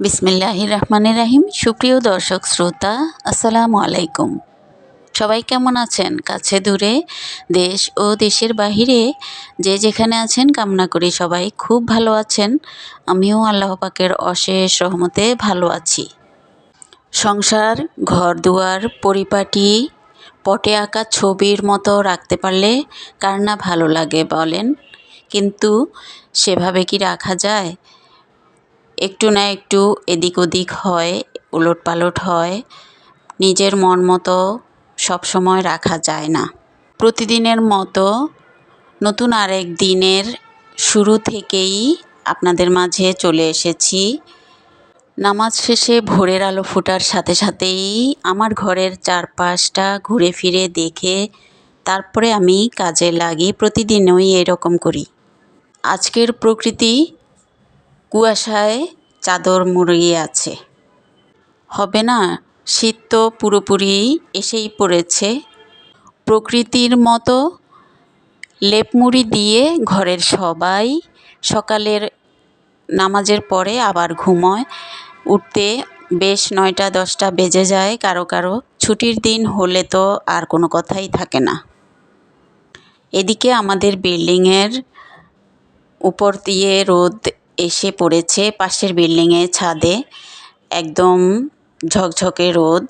বিসমিল্লাহ রহমান রাহিম। সুপ্রিয় দর্শক, শ্রোতা, আসসালামু আলাইকুম। সবাই কেমন আছেন? কাছে দূরে, দেশ ও দেশের বাহিরে, যে যেখানে আছেন, কামনা করি সবাই খুব ভালো আছেন। আমিও আল্লাহ পাকের অশেষ রহমতে ভালো আছি। সংসার ঘর দুয়ার পরিপাটি, পটে আঁকা ছবির মতো রাখতে পারলে কার না ভালো লাগে বলেন? কিন্তু সেভাবে কি রাখা যায়? একটু না একটু এদিক ওদিক হয়, উলট পালট হয়। নিজের মন মতো সবসময় রাখা যায় না। প্রতিদিনের মতো নতুন আরেক দিনের শুরু থেকেই আপনাদের মাঝে চলে এসেছি। নামাজ শেষে ভোরের আলো ফোটার সাথে সাথেই আমার ঘরের চারপাশটা ঘুরে ফিরে দেখে তারপরে আমি কাজে লাগি, প্রতিদিনই এরকম করি। আজকের প্রকৃতি কুয়াশায় চাদর মুড়িয়ে আছে। হবে না, শীত তো পুরোপুরি এসেই পড়েছে। প্রকৃতির মতো লেপমুড়ি দিয়ে ঘরের সবাই সকালের নামাজের পরে আবার ঘুমোয়। উঠতে বেশ নয়টা, দশটা বেজে যায় কারও কারও। ছুটির দিন হলে তো আর কোনো কথাই থাকে না। এদিকে আমাদের বিল্ডিংয়ের উপর দিয়ে রোদ এসে পড়েছে পাশের বিল্ডিংয়ে ছাদে, একদম ঝকঝকে রোদ।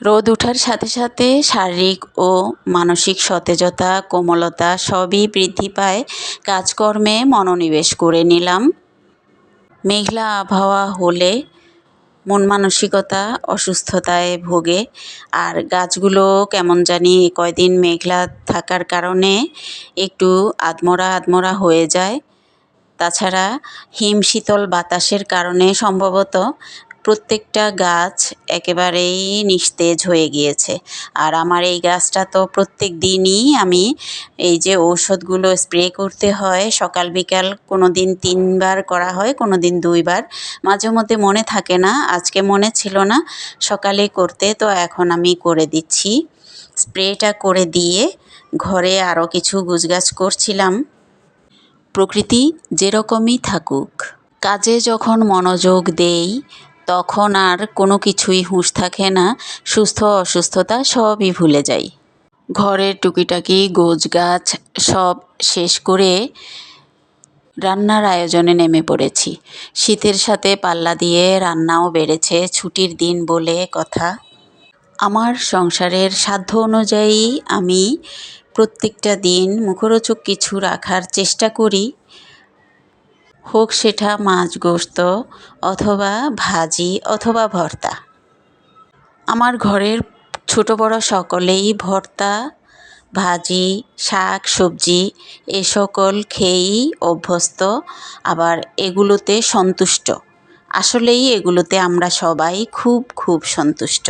রোদ ওঠার সাথে সাথে শারীরিক ও মানসিক সতেজতা, কোমলতা সবই বৃদ্ধি পায়। কাজকর্মে মনোনিবেশ করে নিলাম। মেঘলা আবহাওয়া হলে মন মানসিকতা অসুস্থতায় ভোগে। আর গাছগুলো কেমন জানি কয়দিন মেঘলা থাকার কারণে একটু আদমরা আদমরা হয়ে যায়। তাছাড়া হিম শীতল বাতাসের কারণে সম্ভবত প্রত্যেকটা গাছ একেবারেই নিস্তেজ হয়ে গিয়েছে। আর আমার এই গাছটা তো প্রত্যেক দিনই আমি এই যে ঔষধগুলো স্প্রে করতে হয়, সকাল বিকাল কোনো দিন তিনবার করা হয় কোনো দিন দুইবার। মাঝে মধ্যে মনে থাকে না, আজকে মনে ছিল না, সকালে করতে, তো এখন আমি করে দিচ্ছি। স্প্রেটা করে দিয়ে ঘরে আরও কিছু গুছগাছ করছিলাম। প্রকৃতি যেরকমই থাকুক। কাজে যখন মনোযোগ দেই, তখন আর কোনো কিছুই হুঁশ থাকে না, সুস্থ অসুস্থতা সবই ভুলে যাই। ঘরের টুকিটাকি গোছ গাছ সব শেষ করে রান্নার আয়োজনে নেমে পড়েছি। শীতের সাথে পাল্লা দিয়ে রান্নাও বেড়েছে ছুটির দিন বলে কথা। আমার সংসারের সাধ্য অনুযায়ী আমি প্রত্যেকটা দিন মুখরোচক কিছু রাখার চেষ্টা করি। হোক সেটা মাছ গোস্ত অথবা ভাজি অথবা ভর্তা। আমার ঘরের ছোট বড় সকলেই ভর্তা, ভাজি, শাক, সবজি এ সকল খেয়েই অভ্যস্ত, আবার এগুলোতে সন্তুষ্ট। আসলেই এগুলোতে আমরা সবাই খুব খুব সন্তুষ্ট।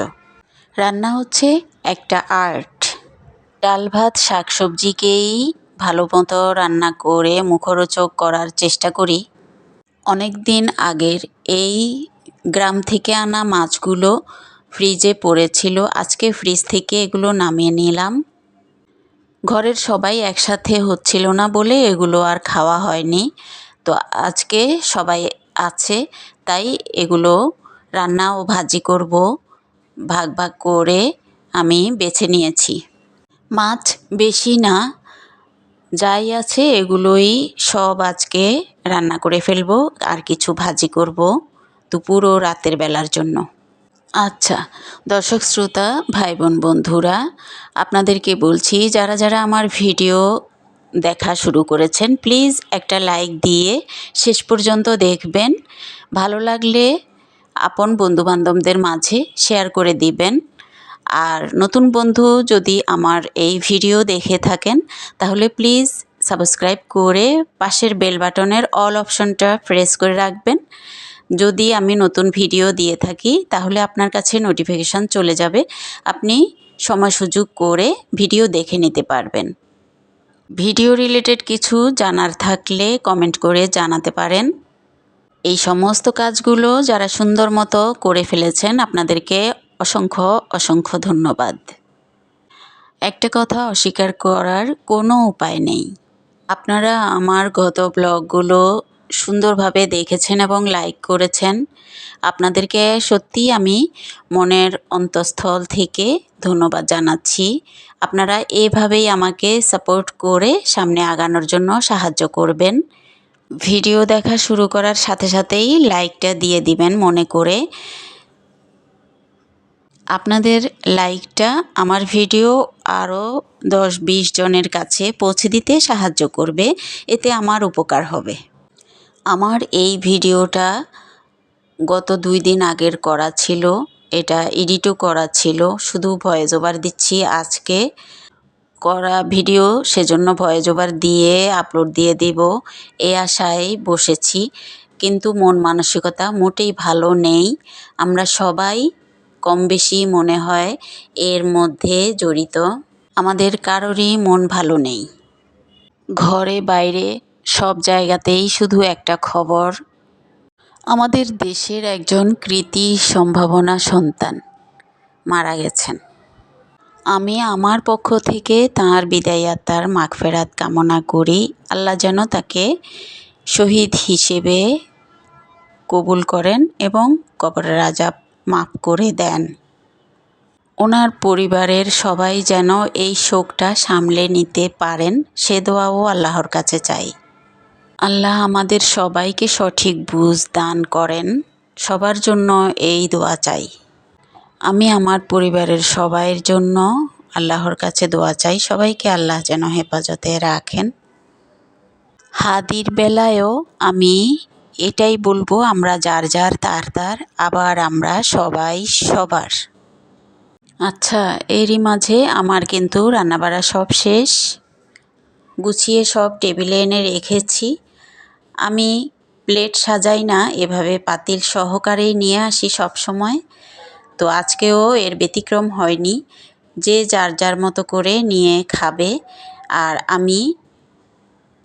রান্না হচ্ছে একটা আর্ট। ডাল ভাত শাক সবজিকেই ভালো মতো রান্না করে মুখরোচক করার চেষ্টা করি। অনেক দিন আগের এই গ্রাম থেকে আনা মাছগুলো ফ্রিজে পড়েছিল। আজকে ফ্রিজ থেকে এগুলো নামিয়ে নিলাম। ঘরের সবাই একসাথে হচ্ছিল না বলে এগুলো আর খাওয়া হয়নি। তো আজকে সবাই আছে, তাই এগুলো রান্না ও ভাজি করব। ভাগ ভাগ করে আমি বেছে নিয়েছি। মাছ বেশি না, যাই আছে এগুলোই সব আজকে রান্না করে ফেলব, আর কিছু ভাজি করব দুপুর ও রাতের বেলার জন্য। আচ্ছা দর্শক শ্রোতা ভাই বোন বন্ধুরা, আপনাদেরকে বলছি, যারা যারা আমার ভিডিও দেখা শুরু করেছেন, প্লিজ একটা লাইক দিয়ে শেষ পর্যন্ত দেখবেন। ভালো লাগলে আপন বন্ধুবান্ধবদের মাঝে শেয়ার করে দিবেন। আর নতুন বন্ধু যদি আমার এই ভিডিও দেখে থাকেন, তাহলে প্লিজ সাবস্ক্রাইব করে পাশের বেল বাটনের অল অপশনটা প্রেস করে রাখবেন। যদি আমি নতুন ভিডিও দিয়ে থাকি, তাহলে আপনার কাছে নোটিফিকেশান চলে যাবে। আপনি সময় সুযোগ করে ভিডিও দেখে নিতে পারবেন। ভিডিও রিলেটেড কিছু জানার থাকলে কমেন্ট করে জানাতে পারেন। এই সমস্ত কাজগুলো যারা সুন্দর মতো করে ফেলেছেন, আপনাদেরকে অসংখ্য অসংখ্য ধন্যবাদ। একটা কথা অস্বীকার করার কোনো উপায় নেই। আপনারা আমার গত ব্লগগুলো সুন্দরভাবে দেখেছেন এবং লাইক করেছেন। আপনাদেরকে সত্যিই আমি মনের অন্তঃস্থল থেকে ধন্যবাদ জানাচ্ছি। আপনারা এভাবেই আমাকে সাপোর্ট করে সামনে আগানোর জন্য সাহায্য করবেন। ভিডিও দেখা শুরু করার সাথে সাথেই লাইকটা দিয়ে দিবেন মনে করে। আপনাদের লাইকটা আমার ভিডিও আরও দশ বিশ জনের কাছে পৌঁছে দিতে সাহায্য করবে, এতে আমার উপকার হবে। আমার এই ভিডিওটা গত দুই দিন আগের করা ছিল, এটা এডিটও করা ছিল, শুধু ভয়েস ওভার দিচ্ছি আজকে। করা ভিডিও সেজন্য ভয়েস ওভার দিয়ে আপলোড দিয়ে দেব এই আশায় বসেছি, কিন্তু মন মানসিকতা মোটেই ভালো নেই। আমরা সবাই কম বেশি মনে হয় এর মধ্যে জড়িত। আমাদের কারোরই মন ভালো নেই। ঘরে বাইরে সব জায়গাতেই শুধু একটা খবর, আমাদের দেশের একজন কৃতি সম্ভাবনা সন্তান মারা গেছেন। আমি আমার পক্ষ থেকে তাঁর বিদায় আত্মার মাগফেরাত কামনা করি। আল্লাহ যেন তাকে শহীদ হিসেবে কবুল করেন এবং কবরের আজাব মাফ করে দেন। ওনার পরিবারের সবাই যেন এই শোকটা সামলে নিতে পারেন, সে দোয়াও আল্লাহর কাছে চাই। আল্লাহ আমাদের সবাইকে সঠিক বুঝ দান করেন, সবার জন্য এই দোয়া চাই। আমি আমার পরিবারের সবাইয়ের জন্য আল্লাহর কাছে দোয়া চাই, সবাইকে আল্লাহ যেন হেফাজতে রাখেন। হাদির বেলায়ও আমি এটাই বলব, আমরা যার যার, তার তার, আবার আমরা সবাই সবার। আচ্ছা এরই মাঝে আমার কিন্তু রান্নাবাড়া সব শেষ। গুছিয়ে সব টেবিলে এনে রেখেছি। আমি প্লেট সাজাই না, এভাবে পাতিল সহকারেই নিয়ে আসি সব সময়। তো আজকেও এর ব্যতিক্রম হয়নি। যে যার যার মতো করে নিয়ে খাবে। আর আমি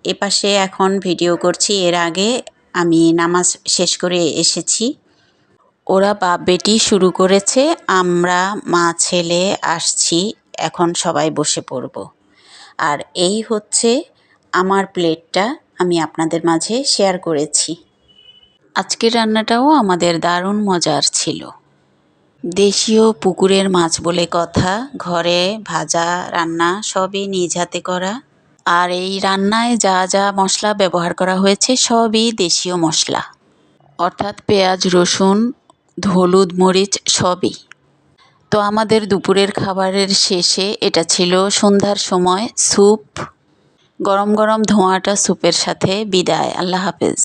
এপাশে এখন ভিডিও করছি, এর আগে আমি নামাজ শেষ করে এসেছি। ওরা বাপ বেটি শুরু করেছে, আমরা মা ছেলে আসছি, এখন সবাই বসে পড়ব। আর এই হচ্ছে আমার প্লেটটা, আমি আপনাদের মাঝে শেয়ার করেছি। আজকের রান্নাটাও আমাদের দারুণ মজার ছিল। দেশীয় পুকুরের মাছ বলে কথা, ঘরে ভাজা, রান্না সবই নিজ হাতে করা। আর এই রান্নায় যা যা মশলা ব্যবহার করা হয়েছে সবই দেশীয় মশলা। অর্থাৎ পেঁয়াজ, রসুন, হলুদ, মরিচ সবই। তো আমাদের দুপুরের খাবারের শেষে এটা ছিল সন্ধ্যার সময় স্যুপ। গরম গরম ধোঁয়াটা স্যুপের সাথে। বিদায়। আল্লাহ হাফেজ।